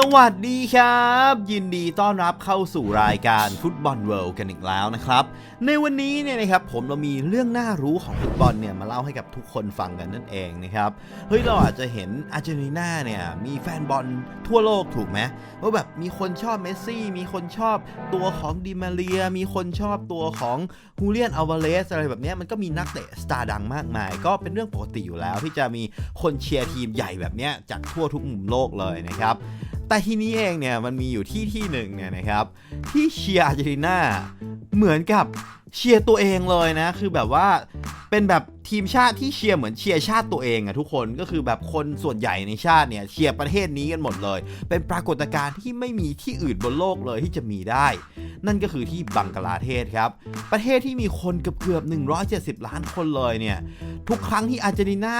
สวัสดีครับ ยินดีต้อนรับเข้าสู่รายการฟุตบอลเวิลด์กันอีกแล้วนะครับ ในวันนี้เนี่ยนะครับผมเรามีเรื่องน่ารู้ของฟุตบอลเนี่ยมาเล่าให้กับทุกคนฟังกันนั่นเองนะครับเฮ้ยเราอาจจะเห็นอาร์เจนตินาเนี่ยมีแฟนบอลทั่วโลกถูกไหมว่าแบบมีคนชอบเมสซี่ มีคนชอบตัวของดิมาเรีย มีคนชอบตัวของฮูเลียนอัลวาเรสอะไรแบบนี้มันก็มีนักเตะสตาร์ดังมากมาย ก็เป็นเรื่องปกติอยู่แล้วที่จะมีคนเชียร์ทีมใหญ่แบบนี้จากทั่วทุกมุมโลกเลยนะครับแต่ที่นี้เองเนี่ยมันมีอยู่ที่ที่หนึ่งเนี่ยนะครับที่เชียร์อาร์เจนตินาเหมือนกับเชียร์ตัวเองเลยนะ คือแบบว่าเป็นแบบทีมชาติที่เชียร์เหมือนเชียร์ชาติตัวเองอะทุกคนก็คือแบบคนส่วนใหญ่ในชาติเนี่ยเชียร์ประเทศนี้กันหมดเลย เป็นปรากฏการณ์ที่ไม่มีที่อื่นบนโลกเลยที่จะมีได้ นั่นก็คือที่บังกลาเทศครับ ประเทศที่มีคนเกือบเกือบ170 ล้านคนเลยเนี่ยทุกครั้งที่อาร์เจนตินา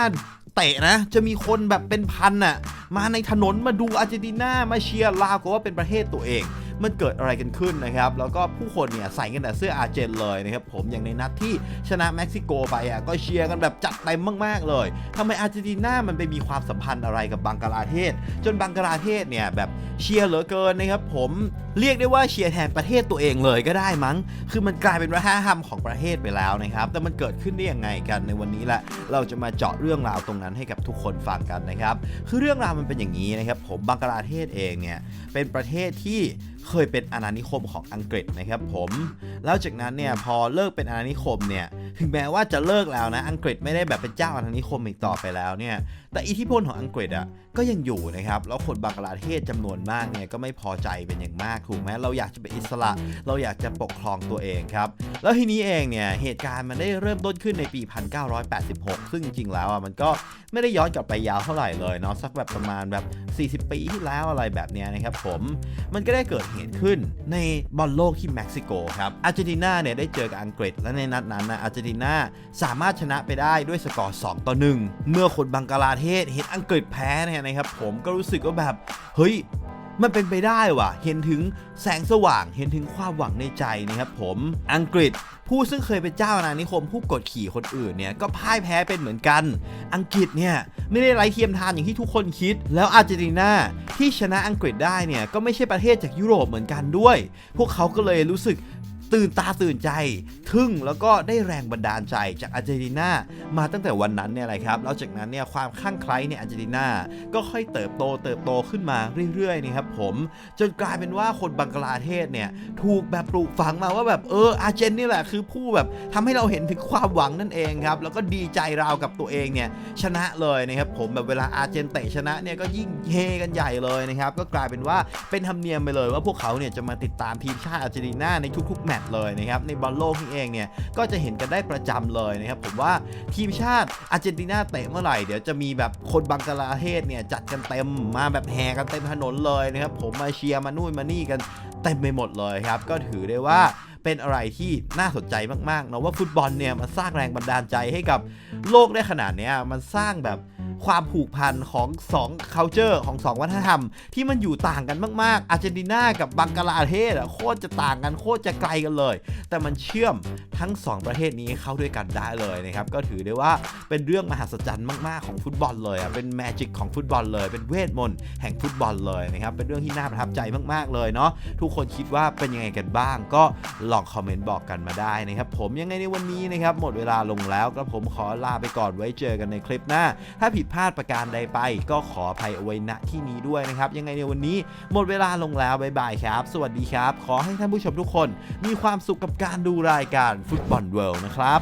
เตะนะ จะมีคนแบบเป็นพันน่ะ มาในถนนมาดูอาร์เจนตินามาเชียร์ลาวก็ว่าเป็นประเทศตัวเอง มันเกิดอะไรกันขึ้นนะครับ แล้วก็ผู้คนเนี่ยใส่กันแต่เสื้ออาร์เจนเลยนะครับ ผมอย่างในนัดที่ชนะเม็กซิโกไปอะก็เชียร์กันแบบจัดเต็มมาก ๆ เลยทำไมอาร์เจนตินามันไปมีความสัมพันธ์อะไรกับบังกลาเทศ จนบังกลาเทศเนี่ยแบบเชียร์เหลือเกินนะครับผมเรียกได้ว่าเชียร์แทนประเทศตัวเองเลยก็ได้มั้ง คือมันกลายเป็นวัฒนธรรมของประเทศไปแล้วนะครับ แต่มันเกิดขึ้นได้ยังไงกันในวันนี้แหละเราจะมาเจาะเรื่องราวตรงนั้นให้กับทุกคนฟังกันนะครับ คือเรื่องราวมันเป็นอย่างนี้นะครับ ผมบังกลาเทศเองเนี่ยเป็นประเทศที่เคยเป็นอาณานิคมของอังกฤษนะครับผมแล้วจากนั้นเนี่ยพอเลิกเป็นอาณานิคมเนี่ย ถึงแม้ว่าจะเลิกแล้วนะ อังกฤษไม่ได้แบบเป็นเจ้าอาณานิคมอีกต่อไปแล้วเนี่ย แต่อิทธิพลของอังกฤษอะก็ยังอยู่นะครับ แล้วคนบังกลาเทศจำนวนมากเนี่ยก็ไม่พอใจเป็นอย่างมากถูกไหมเราอยากจะเป็นอิสระ เราอยากจะปกครองตัวเองครับ แล้วทีนี้เองเนี่ยเหตุการณ์มันได้เริ่มต้นขึ้นในปี 1986 ซึ่งจริงๆแล้วอะมันก็ไม่ได้ย้อนกลับไปยาวเท่าไหร่เลยเนาะสักแบบประมาณแบบ 40 ปีที่แล้วอะไรแบบนี้นะครับผมมันก็ได้เกิดเหตุขึ้นในบอลโลกที่เม็กซิโกครับอาร์เจนตินาเนี่ยได้เจอกับอังกฤษและในนัดนั้นนะอาร์เจนตินาสามารถชนะไปได้ด้วยสกอร์ 2 ต่อ 1 เมื่อคนบังกลาเทศเห็นอังกฤษแพ้เนี่ยนะครับผมก็รู้สึกว่าแบบเฮ้ย มันเป็นไปได้ว่ะ เห็นถึงแสงสว่าง เห็นถึงความหวังในใจนะครับผม อังกฤษผู้ซึ่งเคยเป็นเจ้าอาณานิคมผู้กดขี่คนอื่นเนี่ยก็พ่ายแพ้เป็นเหมือนกัน อังกฤษเนี่ยไม่ได้ไร้เทียมทานอย่างที่ทุกคนคิด แล้วอาร์เจนตินาที่ชนะอังกฤษได้เนี่ยก็ไม่ใช่ประเทศจากยุโรปเหมือนกันด้วย พวกเขาก็เลยรู้สึก ตื่นตาตื่นใจ ทึ่งแล้วก็ได้แรงบันดาลใจจากอาร์เจนตินามาตั้งแต่วันนั้นเนี่ยแหละครับแล้วจากนั้นเนี่ยความข้างใคล้ในอาร์เจนตินาก็ค่อยเติบโตเติบโตขึ้นมาเรื่อยๆนะครับผมจนกลายเป็นว่าคนบังกลาเทศเนี่ยถูกแบบปลูกฝังมาว่าแบบเอออาร์เจนนี่แหละคือผู้แบบทำให้เราเห็นถึงความหวังนั่นเองครับแล้วก็ดีใจราวกับตัวเองเนี่ยชนะเลยนะครับผมแบบเวลาอาร์เจนเตะชนะเนี่ยก็ยิ่งเฮกันใหญ่เลยนะครับก็กลายเป็นว่าเป็นธรรมเนียมไปเลยว่าพวกเขาเนี่ยจะมาติดตามทีมชาติอาร์เจนตินาในทุกๆแมตช์เลยนะครับในบอลโลกนี่เองเนี่ยก็จะเห็นกันได้ประจำเลยนะครับผมว่าทีมชาติอาร์เจนตินาเตะเมื่อไหร่เดี๋ยวจะมีแบบคนบังกลาเทศเนี่ยจัดกันเต็มมาแบบแห่กันเต็มถนนเลยนะครับผมมาเชียร์มานู่นมานี่กันเต็มไปหมดเลยครับ ก็ถือได้ว่าเป็นอะไรที่น่าสนใจมากๆนะว่าฟุตบอลเนี่ยมันสร้างแรงบันดาลใจให้กับโลกได้ขนาดนี้มันสร้างแบบ ความผูกพันของ2 culture ของ 2 วัฒนธรรม ที่มันอยู่ต่างกันมากๆ อาร์เจนตินากับบังกลาเทศอะโคตรจะต่างกันโคตรจะไกลกันเลย แต่มันเชื่อมทั้ง 2 ประเทศนี้เข้าด้วยกันได้เลยนะครับก็ถือได้ว่าเป็นเรื่องมหัศจรรย์มากๆของฟุตบอลเลยอะเป็นแมจิกของฟุตบอลเลย เป็นเวทมนต์แห่งฟุตบอลเลยนะครับเป็นเรื่องที่น่าประทับใจมากๆเลยเนาะทุกคนคิดว่าเป็นยังไงกันบ้าง ก็ลองคอมเมนต์บอกกันมาได้นะครับผมยังไงในวันนี้นะครับหมดเวลาลงแล้วก็ผมขอลาไปก่อนไว้เจอกันในคลิปหน้า ถ้าผิดดพลาดประการใดไป ก็ขออภัยเอาไว้ณที่นี้ด้วยนะครับ ยังไงในวันนี้หมดเวลาลงแล้วบ๊ายบายครับ สวัสดีครับ ขอให้ท่านผู้ชมทุกคน มีความสุขกับการดูรายการฟุตบอลเวิลด์นะครับ